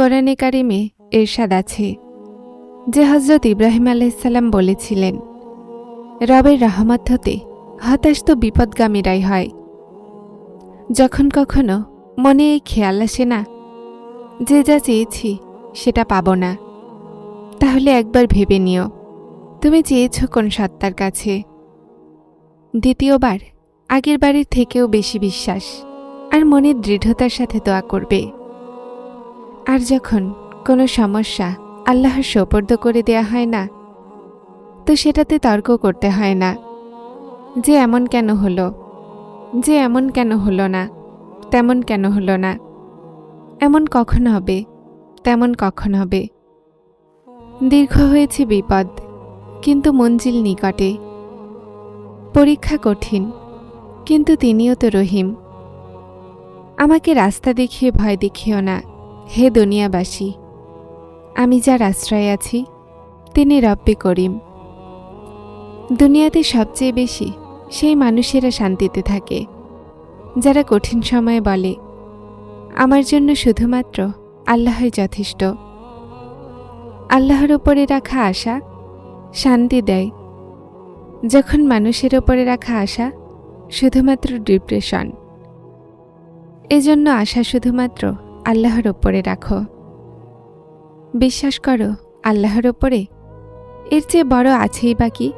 কোরআনে কারিমে এরশাদ আছে, যে হজরত ইব্রাহিম আলাইসাল্লাম বলেছিলেন, রবের রহমত হতে হতাশ তো বিপদগামীরাই হয়। যখন কখনো মনে এই খেয়াল আসে না, যে যা চেয়েছি সেটা পাব না। তাহলে একবার ভেবে নিও, তুমি চেয়েছ কোন সত্তার কাছে। দ্বিতীয়বার আগের বাড়ির থেকেও বেশি বিশ্বাস, আর মনের দৃঢ়তার সাথে দোয়া করবে। আর যখন কোনো সমস্যা আল্লাহর সোপর্দ করে দেয়া হয় না, তো সেটাতে তর্ক করতে হয় না। যে এমন কেন হলো? যে এমন কেন হলো না? তেমন কেন হলো না? এমন কখন হবে? তেমন কখন হবে? দীর্ঘ হয়েছে বিপদ, কিন্তু মঞ্জিল নিকটে। পরীক্ষা কঠিন, কিন্তু তিনিও তো রহিম। আমাকে রাস্তা দেখিয়ে ভয় দেখিও না। হে দুনিয়াবাসী, আমি যার আশ্রয় আছি, তিনি রব্বে করিম। দুনিয়াতে সবচেয়ে বেশি সেই মানুষেরা শান্তিতে থাকে, যারা কঠিন সময়ে বলে, আমার জন্য শুধুমাত্র আল্লাহই যথেষ্ট। আল্লাহর ওপরে রাখা আশা শান্তি দেয়। যখন মানুষের ওপরে রাখা আশা শুধুমাত্র ডিপ্রেশন, এজন্য আশা শুধুমাত্র আল্লাহর ওপরে রাখো। বিশ্বাস করো, আল্লাহর ওপরে? এর চেয়ে বড় আছেই বাকি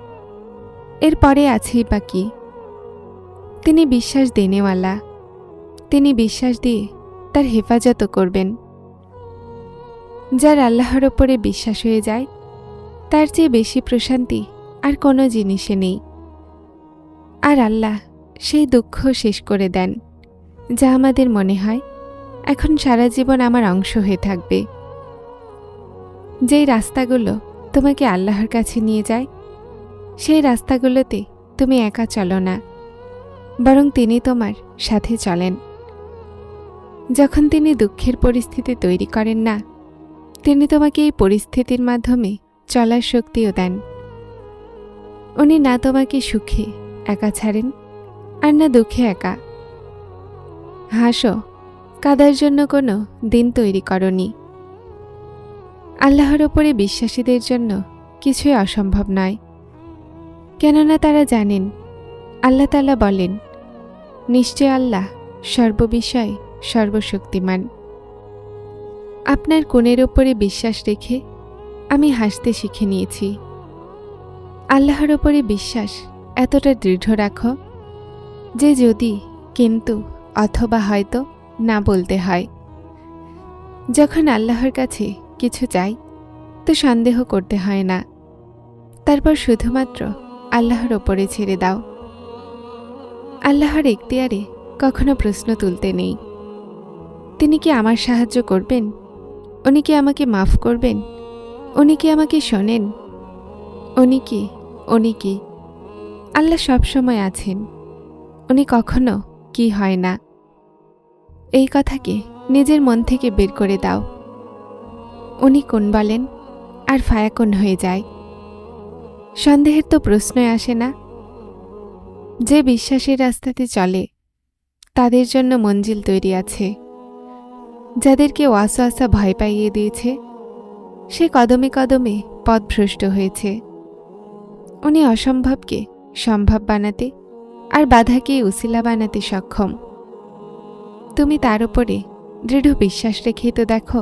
এর পরে আছেই বাকি তিনি বিশ্বাস দেনেওয়ালা। তিনি বিশ্বাস দিয়ে তার হেফাজত করবেন। যার আল্লাহর ওপরে বিশ্বাস হয়ে যায়, তার চেয়ে বেশি প্রশান্তি আর কোনো জিনিসে নেই। আর আল্লাহ সেই দুঃখ শেষ করে দেন, যা আমাদের মনে হয় এখন সারা জীবন আমার অংশ হয়ে থাকবে। যেই রাস্তাগুলো তোমাকে আল্লাহর কাছে নিয়ে যায়, সেই রাস্তাগুলোতে তুমি একা চলো না, বরং তিনি তোমার সাথে চলেন। যখন তিনি দুঃখের পরিস্থিতি তৈরি করেন না, তিনি তোমাকে এই পরিস্থিতির মাধ্যমে চলার শক্তিও দেন। উনি না তোমাকে সুখে একা ছাড়েন, আর না দুঃখে একা। হাসো কাদার জন্য কোনো দিন তৈরি করনি। আল্লাহর ওপরে বিশ্বাসীদের জন্য কিছুই অসম্ভব নয়। কেননা তারা জানেন, আল্লাহ তালা বলেন, নিশ্চয় আল্লাহ সর্ববিষয়ে সর্বশক্তিমান। আপনার কোণের ওপরে বিশ্বাস রেখে আমি হাসতে শিখে নিয়েছি। আল্লাহর ওপরে বিশ্বাস এতটা দৃঢ় রাখো যে যদি, কিন্তু, অথবা হয়তো না বলতে হয়। যখন আল্লাহর কাছে কিছু চাই, তো সন্দেহ করতে হয় না। তারপর শুধুমাত্র আল্লাহর ওপরে ছেড়ে দাও। আল্লাহর এখতিয়ারে কখনো প্রশ্ন তুলতে নেই। তিনি কি আমার সাহায্য করবেন? উনি কি আমাকে মাফ করবেন? উনি কি আমাকে শোনেন? উনি কি? উনি কি? আল্লাহ সবসময় আছেন। উনি কখনো কি হয় না। এই কথাকে নিজের মন থেকে বের করে দাও। উনি কোন বলেন, আর ফায়া কোন হয়ে যায়? সন্দেহের তো প্রশ্নই আসে না। যে বিশ্বাসের রাস্তাতে চলে, তাদের জন্য মঞ্জিল তৈরি আছে। যাদেরকে ওয়াসওয়াসা ভয় পাইয়ে দিয়েছে, সে কদমে কদমে পথভ্রষ্ট হয়েছে। উনি অসম্ভবকে সম্ভব বানাতে আর বাধাকে উসিলা বানাতে সক্ষম। তুমি তার উপরে দৃঢ় বিশ্বাস রেখেই তো দেখো।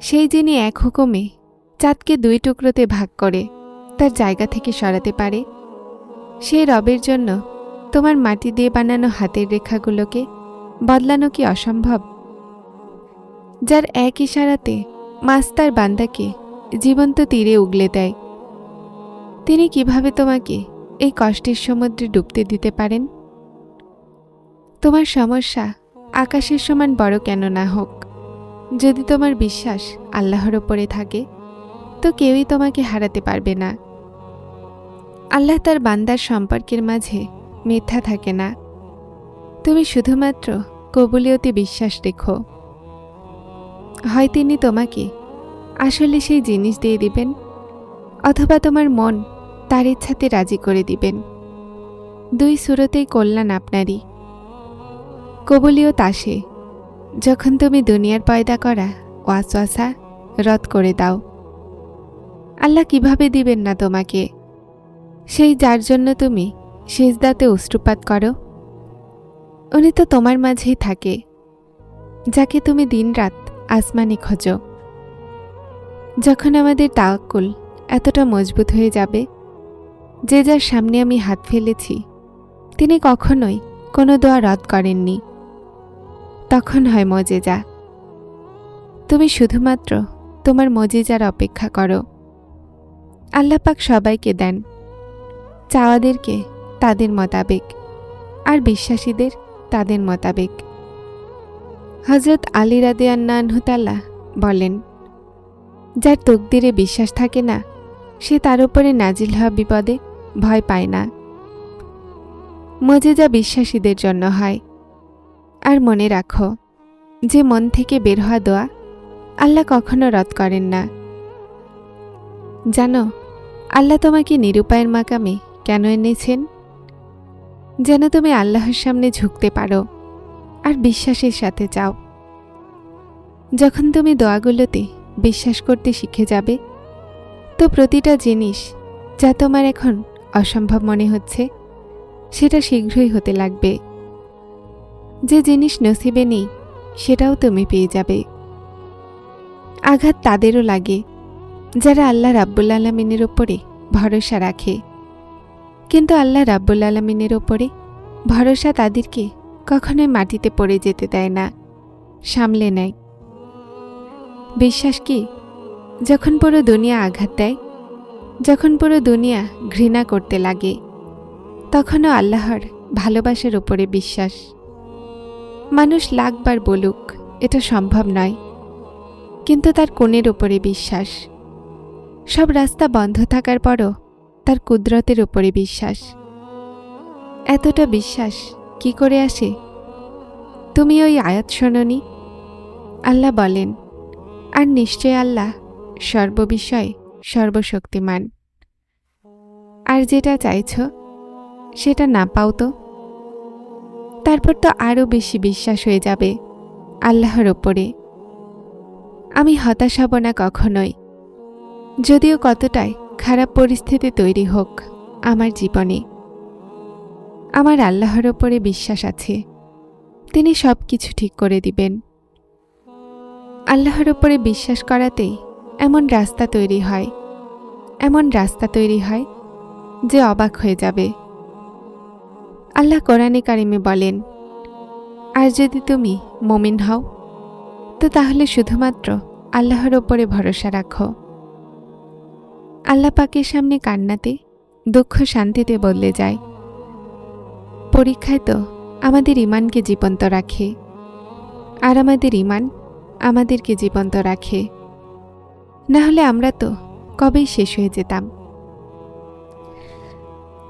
সেই যিনি এক হুকুমে চাঁদকে দুই টুকরোতে ভাগ করে তার জায়গা থেকে সরাতে পারে, সেই রবের জন্য তোমার মাটি দিয়ে বানানো হাতের রেখাগুলোকে বদলানো কি অসম্ভব? যার এক ইশারাতে মাছ তার বান্দাকে জীবন্ত তীরে উগলে দেয়। তিনি কীভাবে তোমাকে এই কষ্টের সমুদ্রে ডুবতে দিতে পারেন? তোমার সমস্যা আকাশের সমান বড় কেন না হোক। যদি তোমার বিশ্বাস আল্লাহর ওপরে থাকে, তো কেউই তোমাকে হারাতে পারবে না। আল্লাহ তার বান্দার সম্পর্কের মাঝে মিথ্যা থাকে না। তুমি শুধুমাত্র কবুলিয়তে বিশ্বাস রেখো। হয় তিনি তোমাকে আসলে সেই জিনিস দিয়ে দিবেন, অথবা তোমার মন তার ইচ্ছাতে রাজি করে দিবেন। দুই সুরতেই কল্যাণ আপনারই। কবুলিয়ত আসে যখন তুমি দুনিয়ার পয়দা করা ওয়াসওয়াসা, রদ করে দাও। আল্লাহ কীভাবে দিবেন না তোমাকে? সেই যার জন্য তুমি সেজদাতে অশ্রুপাত করো। উনি তো তোমার মাঝেই থাকে, যাকে তুমি দিনরাত আসমানি খোঁজো। যখন আমাদের তাওয়াক্কুল এতটা মজবুত হয়ে যাবে, যে যার সামনে আমি হাত ফেলেছি, তিনি কখনোই কোনো দোয়া রদ করেননি। তখন হয় মজেজা। তুমি শুধুমাত্র তোমার মজেজার অপেক্ষা করো। আল্লাপাক সবাইকে দেন। চাওয়াদেরকে তাদের মোতাবেক আর বিশ্বাসীদের তাদের মোতাবেক। হজরত আলী রাদিয়ান্নানহুতাল্লাহ বলেন, যার তকদিরে বিশ্বাস থাকে না, সে তার উপরে নাজিল হওয়া বিপদে ভয় পায় না। মজেজা বিশ্বাসীদের জন্য হয়। আর মনে রাখো, যে মন থেকে বের হওয়া দোয়া আল্লাহ কখনো রদ করেন না। জানো, আল্লাহ তোমাকে নিরুপায়ের মাকামে কেন এনেছেন? যেন তুমি আল্লাহর সামনে ঝুঁকতে পারো আর বিশ্বাসের সাথে চাও। যখন তুমি দোয়াগুলোতে বিশ্বাস করতে শিখে যাবে, তো প্রতিটা জিনিস যা তোমার এখন অসম্ভব মনে হচ্ছে, সেটা শীঘ্রই হতে লাগবে। যে জিনিস নসিবে নেই, সেটাও তুমি পেয়ে যাবে। আঘাত তাদেরও লাগে, যারা আল্লাহ রাব্বুল আলমিনের ওপরে ভরসা রাখে। কিন্তু আল্লাহ রাব্বুল আলমিনের ওপরে ভরসা তাদেরকে কখনোই মাটিতে পড়ে যেতে দেয় না, সামলে নেয়। বিশ্বাস কি, যখন পুরো দুনিয়া আঘাত দেয়, যখন পুরো দুনিয়া ঘৃণা করতে লাগে, তখনও আল্লাহর ভালোবাসার ওপরে বিশ্বাস। মানুষ লাখবার বলুক, এটা সম্ভব নয়। কিন্তু তার কোণের ওপরে বিশ্বাস। সব রাস্তা বন্ধ থাকার পরও তার কুদরতের ওপরে বিশ্বাস। এতটা বিশ্বাস কি করে আসে? তুমি ওই আয়াত শোনি আল্লাহ বলেন, আর নিশ্চয় আল্লাহ সর্ববিষয়ে সর্বশক্তিমান। আর যেটা চাইছ, সেটা না পাও তো? তারপর তো আরও বেশি বিশ্বাস হয়ে যাবে আল্লাহর ওপরে। আমি হতাশ হব না কখনোই। যদিও কতটাই খারাপ পরিস্থিতি তৈরি হোক আমার জীবনে। আমার আল্লাহর ওপরে বিশ্বাস আছে। তিনি সব কিছু ঠিক করে দিবেন। আল্লাহর ওপরে বিশ্বাস করাতেই এমন রাস্তা তৈরি হয়। এমন রাস্তা তৈরি হয় যে অবাক হয়ে যাবে। আল্লাহ কোরআনে কারিমে বলেন, আর যদি তুমি মমিন হও, তো তাহলে শুধুমাত্র আল্লাহর ওপরে ভরসা রাখো। আল্লাহ পাকের সামনে কান্নাতে, দুঃখ শান্তিতে বদলে যায়। পরীক্ষায় তো আমাদের ইমানকে জীবন্ত রাখে, আর আমাদের ইমান আমাদেরকে জীবন্ত রাখে। না হলে আমরা তো কবেই শেষ হয়ে যেতাম?